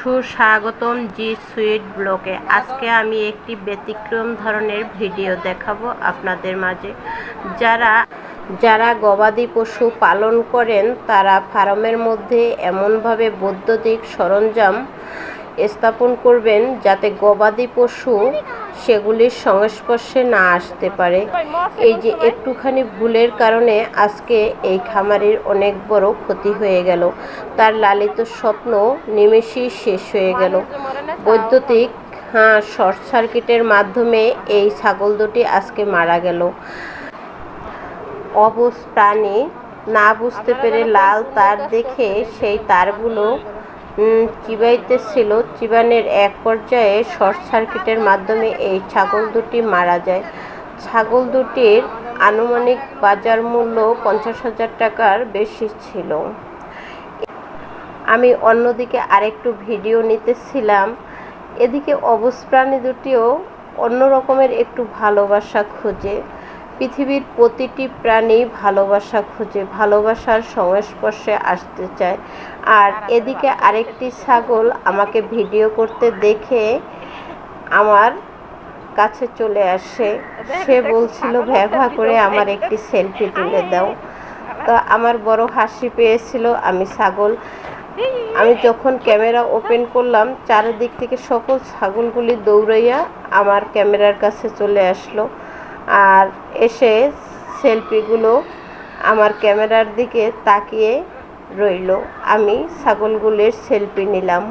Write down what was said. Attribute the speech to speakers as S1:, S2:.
S1: সুস্বাগতম জি সুইট ব্লকে। আজকে আমি একটি ব্যতিক্রম ধরনের ভিডিও দেখাবো আপনাদের মাঝে। যারা যারা গবাদি পশু পালন করেন, তারা ফার্মের মধ্যে এমনভাবে বৈদ্যুতিক সরঞ্জাম স্থাপন করবেন যাতে গবাদি পশু সেগুলির সংস্পর্শে না আসতে পারে। এই যে একটুখানি ভুলের কারণে আজকে এই খামারের অনেক বড় ক্ষতি হয়ে গেল। তার লালিত স্বপ্ন নিমেষেই শেষ হয়ে গেল। বৈদ্যুতিক হ্যাঁ শর্ট সার্কিটের মাধ্যমে এই ছাগল দুটি আজকে মারা গেল। প্রাণী না বুঝতে পেরে লাল তার দেখে সেই তারগুলো চিবাইতেছিল চিবানের এক পর্যায়ে শর্ট সার্কিটের মাধ্যমে এই ছাগল দুটি মারা যায়। ছাগল দুটির আনুমানিক বাজার মূল্য পঞ্চাশ হাজার টাকার বেশি ছিল। আমি অন্যদিকে আরেকটু ভিডিও নিতেছিলাম। এদিকে অবুজ প্রাণী দুটিও অন্য রকমের একটু ভালোবাসা খোঁজে। পৃথিবীর প্রতিটি প্রাণী ভালোবাসা খুঁজে, ভালোবাসার সংস্পর্শে আসতে চায়। আর এদিকে আরেকটি ছাগল আমাকে ভিডিও করতে দেখে আমার কাছে চলে আসে। সে বলছিল ভ্যাভা করে আমার একটি সেলফি তুলে দাও। তো আমার বড় হাসি পেয়েছিল, আমি ছাগল, আমি যখন ক্যামেরা ওপেন করলাম, চারিদিক থেকে সকল ছাগলগুলি দৌড়াইয়া আমার ক্যামেরার কাছে চলে আসলো। আর এসে সেলফিগুলো আমার ক্যামেরার দিকে তাকিয়ে রইল। আমি ছাগলগুলির সেলফি নিলাম।